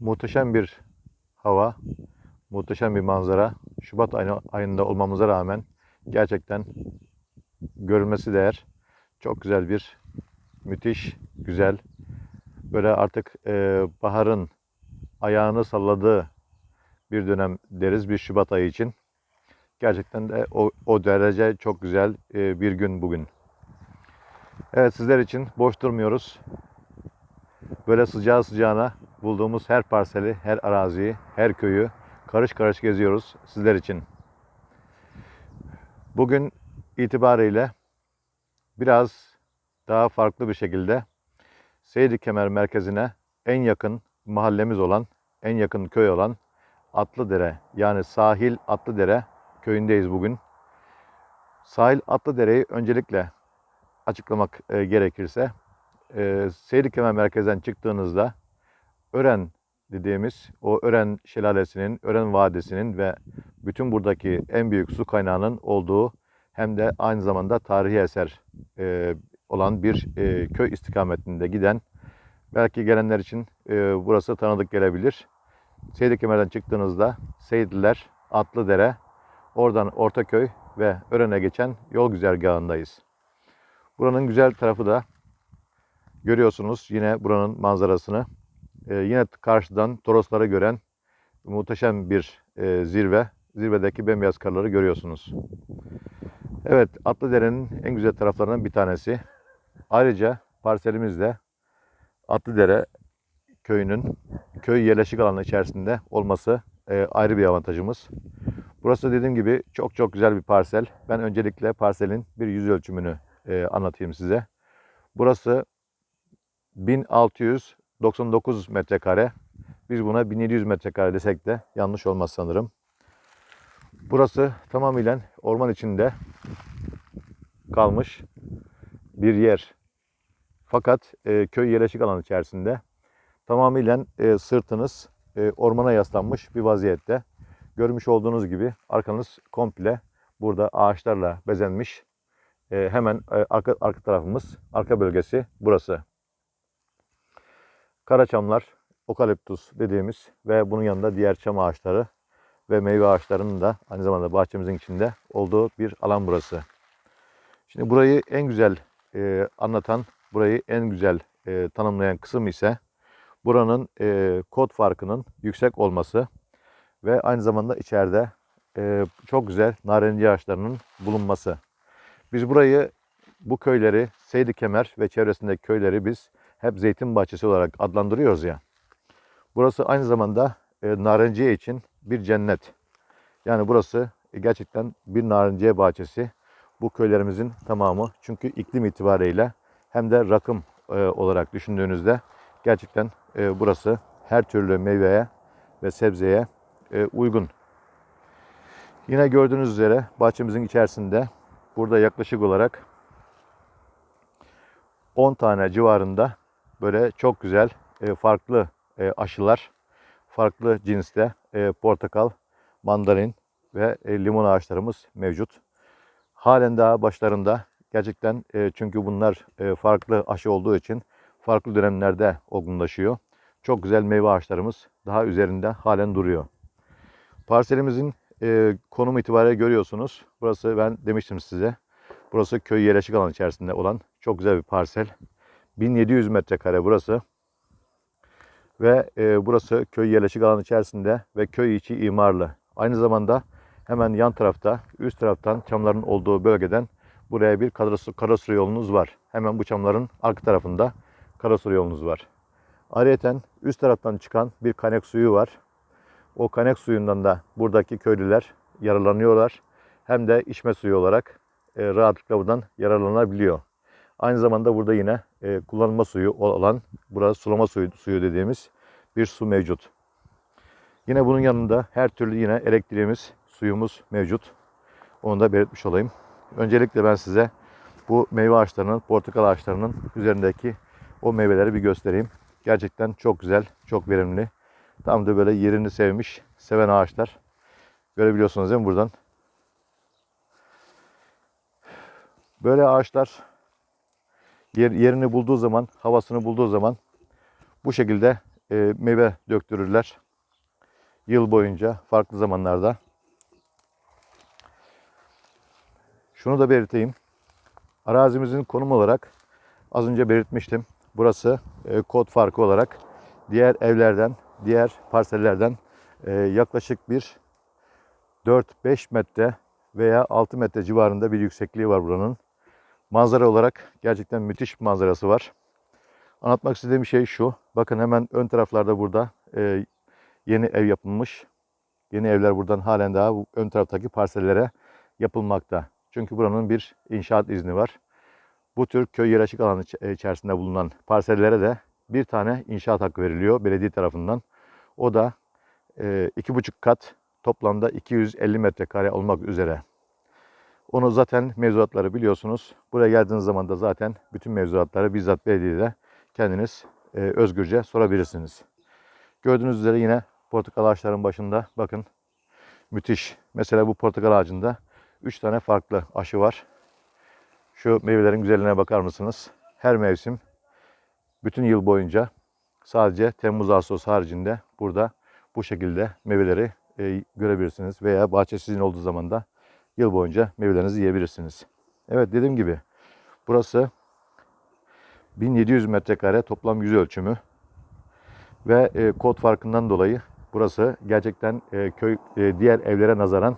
Muhteşem bir hava, muhteşem bir manzara. Şubat ayı- ayında olmamıza rağmen gerçekten görülmesi değer. Çok güzel bir, müthiş, güzel. Böyle artık e, baharın ayağını salladığı bir dönem deriz bir Şubat ayı için. Gerçekten de o, o derece çok güzel e, bir gün bugün. Evet sizler için boş durmuyoruz. Böyle sıcağı sıcağına bulduğumuz her parseli, her araziyi, her köyü karış karış geziyoruz sizler için. Bugün itibariyle biraz daha farklı bir şekilde Seydi Kemer merkezine en yakın mahallemiz olan, en yakın köy olan Atlıdere yani sahil Atlıdere köyündeyiz bugün. Sahil Atlıdere'yi öncelikle açıklamak e, gerekirse e, Seydi Kemer merkezden çıktığınızda Ören dediğimiz o Ören Şelalesi'nin, Ören Vadisi'nin ve bütün buradaki en büyük su kaynağının olduğu hem de aynı zamanda tarihi eser e, olan bir e, köy istikametinde giden belki gelenler için e, burası tanıdık gelebilir. Seydi Kemer'den çıktığınızda Seyitliler, Atlıdere, oradan Ortaköy ve Ören'e geçen yol güzergahındayız. Buranın güzel tarafı da görüyorsunuz yine buranın manzarasını. Ee, yine karşıdan Torosları gören muhteşem bir e, zirve. Zirvedeki bembeyaz karları görüyorsunuz. Evet, Atlıdere'nin en güzel taraflarından bir tanesi. Ayrıca parselimizde Atlıdere köyünün köy yerleşik alanı içerisinde olması e, ayrı bir avantajımız. Burası dediğim gibi çok çok güzel bir parsel. Ben öncelikle parselin bir yüz ölçümünü e, anlatayım size. Burası 1699 metrekare. Biz buna 1700 metrekare desek de yanlış olmaz sanırım. Burası tamamıyla orman içinde kalmış bir yer. Fakat e, köy yerleşik alanı içerisinde tamamıyla e, sırtınız e, ormana yaslanmış bir vaziyette. Görmüş olduğunuz gibi arkanız komple burada ağaçlarla bezenmiş. E, hemen e, arka, arka tarafımız, arka bölgesi burası. Karaçamlar, okaliptus dediğimiz ve bunun yanında diğer çam ağaçları ve meyve ağaçlarının da aynı zamanda bahçemizin içinde olduğu bir alan burası. Şimdi burayı en güzel e, anlatan, burayı en güzel e, tanımlayan kısım ise buranın e, kod farkının yüksek olması ve aynı zamanda içeride e, çok güzel narenciye ağaçlarının bulunması. Biz burayı, bu köyleri, Seydi Kemer ve çevresindeki köyleri biz hep zeytin bahçesi olarak adlandırıyoruz ya. Burası aynı zamanda e, narenciye için bir cennet. Yani burası gerçekten bir narenciye bahçesi. Bu köylerimizin tamamı çünkü iklim itibariyle hem de rakım e, olarak düşündüğünüzde gerçekten e, burası her türlü meyveye ve sebzeye e, uygun. Yine gördüğünüz üzere bahçemizin içerisinde burada yaklaşık olarak 10 tane civarında böyle çok güzel e, farklı e, aşılar, farklı cinste e, portakal, mandalin ve e, limon ağaçlarımız mevcut. Halen daha başlarında gerçekten e, çünkü bunlar e, farklı aşı olduğu için farklı dönemlerde olgunlaşıyor. Çok güzel meyve ağaçlarımız daha üzerinde halen duruyor. Parselimizin e, konum itibariyle görüyorsunuz. Burası ben demiştim size. Burası köy yerleşik alan içerisinde olan çok güzel bir parsel. 1700 metrekare burası. Ve e, burası köy yerleşik alan içerisinde ve köy içi imarlı. Aynı zamanda hemen yan tarafta, üst taraftan çamların olduğu bölgeden buraya bir karasur, karasur yolunuz var. Hemen bu çamların arka tarafında karasur yolunuz var. Ayrıca üst taraftan çıkan bir kaynak suyu var. O kaynak suyundan da buradaki köylüler yararlanıyorlar. Hem de içme suyu olarak e, rahatlıkla buradan yararlanabiliyor. Aynı zamanda burada yine e, kullanma suyu olan, burası sulama suyu, suyu dediğimiz bir su mevcut. Yine bunun yanında her türlü yine elektriğimiz, suyumuz mevcut. Onu da belirtmiş olayım. Öncelikle ben size bu meyve ağaçlarının, portakal ağaçlarının üzerindeki o meyveleri bir göstereyim. Gerçekten çok güzel, çok verimli. Tam da böyle yerini sevmiş, seven ağaçlar. Görebiliyorsunuz değil mi buradan? Böyle ağaçlar yer, yerini bulduğu zaman, havasını bulduğu zaman bu şekilde e, meyve döktürürler. Yıl boyunca farklı zamanlarda. Şunu da belirteyim. Arazimizin konum olarak az önce belirtmiştim. Burası e, kod farkı olarak diğer evlerden, diğer parsellerden e, yaklaşık bir 4-5 metre veya 6 metre civarında bir yüksekliği var buranın. Manzara olarak gerçekten müthiş bir manzarası var. Anlatmak istediğim şey şu. Bakın hemen ön taraflarda burada e, yeni ev yapılmış. Yeni evler buradan halen daha ön taraftaki parsellere yapılmakta. Çünkü buranın bir inşaat izni var. Bu tür köy yerleşik alanı iç- içerisinde bulunan parsellere de bir tane inşaat hakkı veriliyor belediye tarafından. O da e, iki buçuk kat toplamda 250 metrekare olmak üzere. Onu zaten mevzuatları biliyorsunuz. Buraya geldiğiniz zaman da zaten bütün mevzuatları bizzat belediyede kendiniz e, özgürce sorabilirsiniz. Gördüğünüz üzere yine portakal ağaçlarının başında bakın müthiş. Mesela bu portakal ağacında 3 tane farklı aşı var. Şu meyvelerin güzelliğine bakar mısınız? Her mevsim bütün yıl boyunca sadece Temmuz Ağustos haricinde burada bu şekilde meyveleri e, görebilirsiniz veya bahçe sizin olduğu zaman da yıl boyunca meyvelerinizi yiyebilirsiniz. Evet dediğim gibi burası 1700 metrekare toplam yüz ölçümü ve e, kod farkından dolayı burası gerçekten e, köy e, diğer evlere nazaran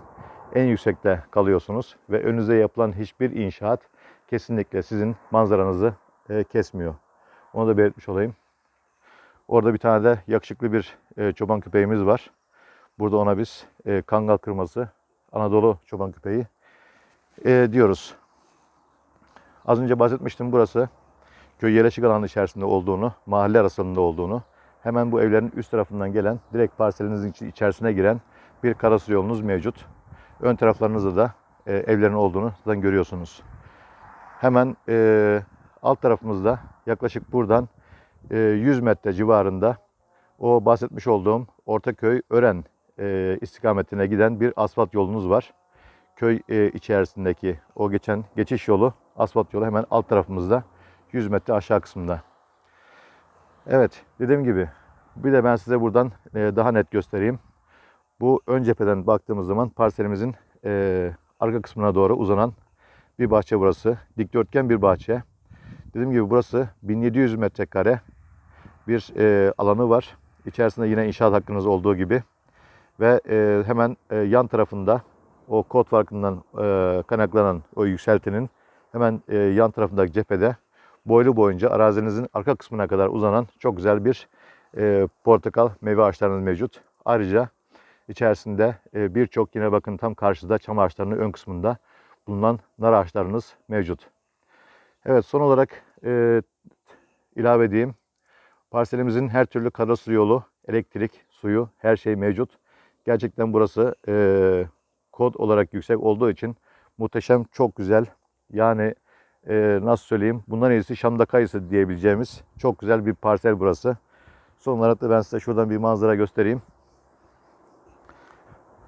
en yüksekte kalıyorsunuz ve önünüze yapılan hiçbir inşaat kesinlikle sizin manzaranızı e, kesmiyor. Onu da belirtmiş olayım. Orada bir tane de yakışıklı bir e, çoban köpeğimiz var. Burada ona biz e, kangal kırması, Anadolu çoban köpeği e, diyoruz. Az önce bahsetmiştim burası köy yerleşik alanı içerisinde olduğunu, mahalle arasında olduğunu, hemen bu evlerin üst tarafından gelen, direkt parselinizin içerisine giren bir karasır yolunuz mevcut. Ön taraflarınızda da e, evlerin olduğunu zaten görüyorsunuz. Hemen e, alt tarafımızda yaklaşık buradan e, 100 metre civarında o bahsetmiş olduğum Ortaköy Ören e, istikametine giden bir asfalt yolunuz var. Köy e, içerisindeki o geçen geçiş yolu, asfalt yolu hemen alt tarafımızda 100 metre aşağı kısmında. Evet, dediğim gibi bir de ben size buradan e, daha net göstereyim. Bu ön cepheden baktığımız zaman parselimizin e, arka kısmına doğru uzanan bir bahçe burası. Dikdörtgen bir bahçe. Dediğim gibi burası 1700 metrekare bir e, alanı var. İçerisinde yine inşaat hakkınız olduğu gibi. Ve e, hemen e, yan tarafında o kod farkından e, kaynaklanan o yükseltinin hemen e, yan tarafındaki cephede boylu boyunca arazinizin arka kısmına kadar uzanan çok güzel bir e, portakal meyve ağaçlarınız mevcut. Ayrıca içerisinde e, birçok yine bakın tam karşıda çam ağaçlarının ön kısmında bulunan nar ağaçlarınız mevcut. Evet son olarak e, ilave edeyim. Parselimizin her türlü karasuyu yolu, elektrik, suyu her şey mevcut. Gerçekten burası e, kod olarak yüksek olduğu için muhteşem, çok güzel. Yani e, nasıl söyleyeyim bundan iyisi Şam'da kayısı diyebileceğimiz çok güzel bir parsel burası. Son olarak da ben size şuradan bir manzara göstereyim.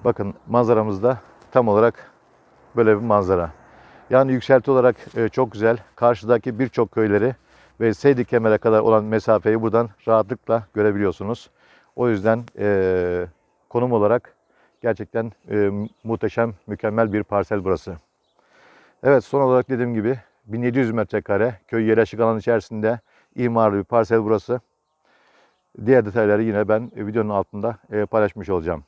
Bakın manzaramızda tam olarak böyle bir manzara. Yani yükselti olarak e, çok güzel. Karşıdaki birçok köyleri ve Seydi Kemer'e kadar olan mesafeyi buradan rahatlıkla görebiliyorsunuz. O yüzden e, konum olarak gerçekten e, muhteşem, mükemmel bir parsel burası. Evet son olarak dediğim gibi 1700 metrekare köy yerleşik alan içerisinde imarlı bir parsel burası. Diğer detayları yine ben videonun altında e, paylaşmış olacağım.